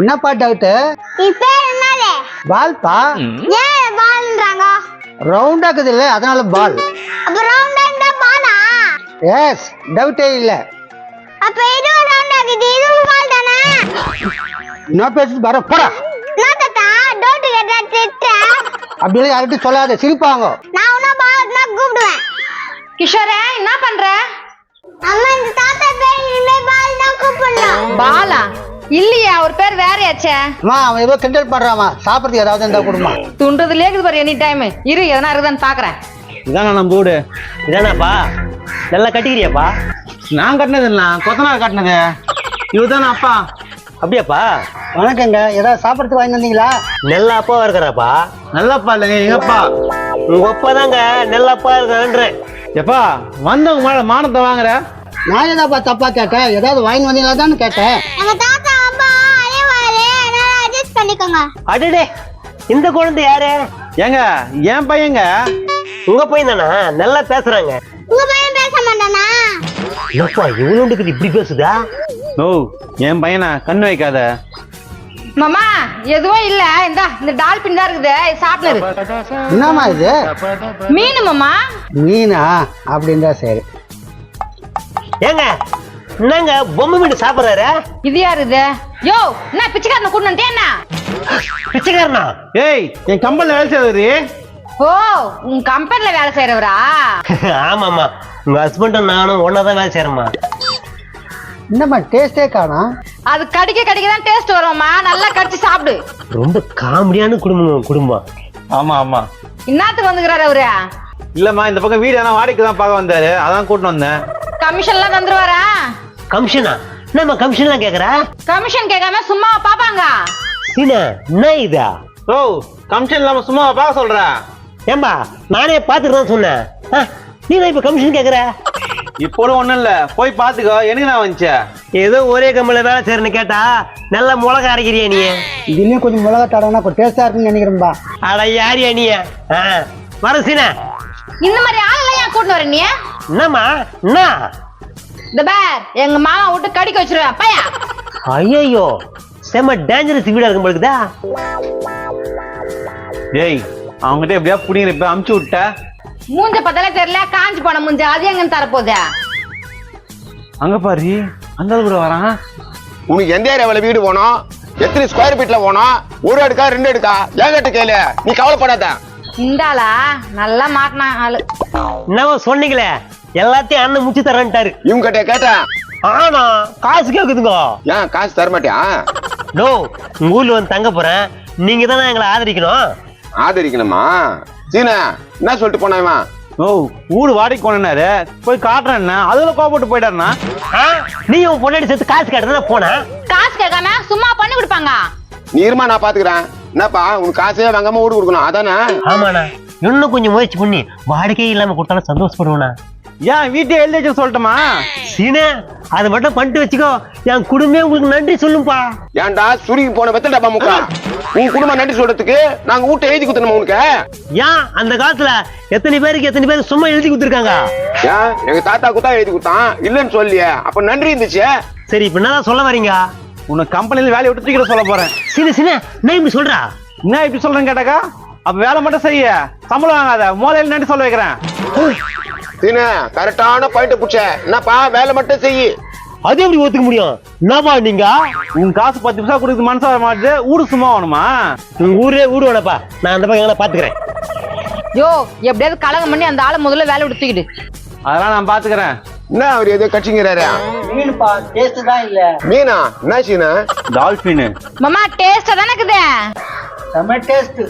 என்னப்பா டவுட்டு நீ பேர் என்னது பால்பா ஏன் பால்ன்றாங்க ரவுண்டா இருக்குது இல்ல அதனால பால். அப்ப ரவுண்டா இருந்தா பாலா? எஸ் டவுட்டே இல்ல. அப்ப இதுவும் ரவுண்டா இருக்குது இதுவும் பால் தானே? என்ன பேசிட்டு வர போடா. நான் தாத்தா டவுட் கேட்டா திட்ட. அப்படியே யார்கிட்டயும் சொல்லாத சிரிப்பாங்க. நான் உன்ன பால் தான் கூப்பிடுவேன். கிஷோரே என்ன பண்ற? அம்மா இந்த தாத்தா பேர் இனிமே பால் தான் கூப்பிடணும். பாலா? இல்லையே அவர் பேர் வேறையாச்சே. அம்மா அவன் ஏதோ கிண்டல் பண்றாமா சாப்பிட்றதுக்கு ஏதாவது இருந்தா கொடுமா. துண்டுதுல இருக்குது பாரு எனி டைம் இரு எதனா இருக்குதான்னு பாக்குறேன். இதானா நம்ம வீடு. இதானாப்பா? நல்லா கட்டிக்கிறியாப்பா? நான் கட்டினது இல்லை கொத்தனார் கட்டினது. இவதானே அப்பா. அப்படியாப்பா? வணக்கங்க. ஏதாவது சாப்பிட்றதுக்கு வாங்கி வந்தீங்களா? நல்ல அப்பாவா இருக்கிறாப்பா? நல்லப்பா இல்லைங்க எங்கப்பா உங்க அப்பா தாங்க நல்ல அப்பா இருக்கிறேன் எப்பா வந்தவங்க மேல மானத்தை வாங்குற? நான் ஏதாப்பா தப்பா கேட்டேன்? ஏதாவது வாங்கி வந்தீங்களா தான் கேட்டேன் தாத்தா பண்ணிக்கோங்க. அடடே இந்த குழந்தை யாரு? ஏங்க என் பையங்க? உங்க பையன் தானா? நல்லா பேசுறாங்க. உங்க பையன் பேச மாட்டானா? எப்பா இவனுக்கு இப்படி பேசுதா? ஓ என் பையனா கண்ணு வைக்காத. மாமா எதுவும் இல்ல. இந்த இந்த டால்பின் தான் இருக்குது. சாப்பிடுது என்னம்மா இது? மீன் மாமா. மீனா? அப்படின்றா சரி. ஏங்க என்னங்க பொம்மை மீன் சாப்பிடுறாரு? இது யாரு இது? யோ என்ன பிச்சைக்காரனை கூட்டு வந்துட்டே என்ன? பிச்சைக்காரனா? ஏய் என் கம்பெனில வேலை செய்வது ஓ உன் கம்பெனில வேலை செய்யறவரா ஆமாம்மா. உங்க ஹஸ்பண்டும் நானும் ஒன்னா தான் வேலை செய்யறோம்மா என்னம்மா டேஸ்டே காணோம் அது கடிக்க கடிக்க தான் டேஸ்ட் வரும்மா. நல்லா கடிச்சு சாப்பிடு. ரொம்ப காமெடியான குடும்பம் குடும்பம். ஆமா ஆமா. என்னத்துக்கு வந்துக்கிறாரு அவரு? இல்லம்மா இந்த பக்கம் வீடு எல்லாம் வாடகைக்கு தான் பார்க்க வந்தாரு. அதான் கூட்டிட்டு வந்தேன். கமிஷன்லாம் தந்துருவாரா? கமிஷனா? என்னம்மா கமிஷன் தான் கேக்குறா? கமிஷன் கேட்காம சும்மா பாப்பாங்க? சீனா என்ன இதா? ஓ கமிஷன் இல்லாம சும்மா பார்க்க சொல்ற? ஏம்பா நானே பாத்துட்டு தான் சொன்னேன். ஆ, நீ தான் இப்ப கமிஷன் கேக்குற? இப்போ ஒண்ணும் இல்ல. போய் பாத்துக்கோ எனக்கு நான் வந்துச்சேன் ஏதோ ஒரே கம்பெனில வேலை செய்யறேன்னு கேட்டா நல்ல மிளகா அரைக்கிறியா நீ? இதுலயும் கொஞ்சம் மிளகா தடவைனா கொஞ்சம் டேஸ்டா இருக்குன்னு நினைக்கிறேன்பா. அட யாரியா நீ? ஆ, வர சீனா. இந்த மாதிரி ஏன் கூட்டு வர நீ? என்னம்மா? என்ன? இந்த பேர் எங்க மாமா விட்டு கடிக்க வச்சிருவேன் பையா. ஐயோ செம்ம டேஞ்சரஸ் வீடா இருக்கும் பொழுதுதா ஏய் அவங்ககிட்ட எப்படியா புடிங்கிற இப்ப அமுச்சு விட்ட? மூஞ்ச பத்தல தெரியல காஞ்சு போன மூஞ்ச. அது எங்கன்னு தரப்போகுது அங்க பாரு அந்த கூட வரான். உனக்கு எந்த ஏரியாவில் வீடு போனோம்? எத்தனை ஸ்கொயர் ஃபீட்ல போனோம்? ஒரு அடுக்கா ரெண்டு அடுக்கா? ஏங்கிட்ட கேளு? நீ கவலைப்படாத. இந்தாளா நல்லா மாட்டினான் ஆளு. என்னவோ சொன்னீங்களே எல்லாத்தையும் அண்ணன் முச்சு தரேன்ட்டாரு. இவங்க கிட்ட? ஆனா காசு கேக்குதுங்க. ஏன் காசு தரமாட்டியா? நோ உங்க ஊர்ல வந்து தங்க போறேன். நீங்க தானே எங்களை ஆதரிக்கணும். ஆதரிக்கணுமா? சீனா என்ன சொல்லிட்டு போனா இவன்? ஓ வீடு வாடகைக்கு கொண்டாரு போய் காட்டுறேன்னா அதுல கோபப்பட்டு போயிட்டாருண்ணா. ஆ? நீ உன் பொண்டாடி சேர்த்து காசு கேட்டதானே போன? காசு கேட்காம சும்மா பண்ணி கொடுப்பாங்க. நீ இருமா நான் பாத்துக்கிறேன். என்னப்பா உனக்கு காசே வாங்காம வீடு கொடுக்கணும். அதானே? ஆமாண்ணா. இன்னும் கொஞ்சம் முயற்சி பண்ணி வாடகையே இல்லாம கொடுத்தாலும் சந்தோஷப்படுவேண்ணா. ஏன் வீட்டை எழுதி வச்சு சொல்லட்டுமா? சீனே அதை மட்டும் பண்ணிட்டு வச்சுக்கோ. என் குடும்பமே உங்களுக்கு நன்றி சொல்லும்பா. ஏன்டா சுருகி போன வெத்தடா முக்கா. உன் குடும்பம் நன்றி சொல்றதுக்கு நாங்க வீட்டை எழுதி கொடுத்தணுமா உனக்கு? ஏன் அந்த காலத்துல எத்தனை பேருக்கு எத்தனை பேருக்கு சும்மா எழுதி கொடுத்துருக்காங்க? ஏன்? எங்க தாத்தா குத்தா எழுதி கொடுத்தான். இல்லைன்னு சொல்லியே. அப்ப நன்றி இருந்துச்சு. சரி இப்ப என்னதான் சொல்ல வரீங்க? உன்னை கம்பெனில வேலையை விட்டு தூக்கிட சொல்ல போறேன். சீனே சீனே நான் இப்படி சொல்றா? என்ன இப்படி சொல்றேன்னு கேட்டாக்கா? அப்ப வேலை மட்டும் செய்ய. சம்பளம் வாங்காத. மூலையில நன்றி சொல்ல வைக்கிறேன். சீனா கரெக்டான பாயிண்ட் புடிச்ச. என்னப்பா வேலை மட்டும் செய்யி. அது எப்படி ஒத்துக்க முடியும்? என்னப்பா நீங்க? உன் காசு பத்து பைசா கொடுக்குறது மனசு வர மாட்டுது. ஊடு சும்மா வேணுமா? உங்க ஊரே வீடு வேணப்பா. நான் அந்த பக்கம் எங்கன்னா பாத்துக்கிறேன். யோ எப்படியாவது கலகம் பண்ணி அந்த ஆளை முதல்ல வேலை விட்டு தூக்கிடு. அதெல்லாம் நான் பாத்துக்கிறேன். என்ன அவர் ஏதோ கட்சிங்கிறாரு? மீனுப்பா டேஸ்ட் தான் இல்ல. மீனா? என்ன சீனா? டால்பின் மாமா டேஸ்டா தானே இருக்குது? செம்ம டேஸ்ட்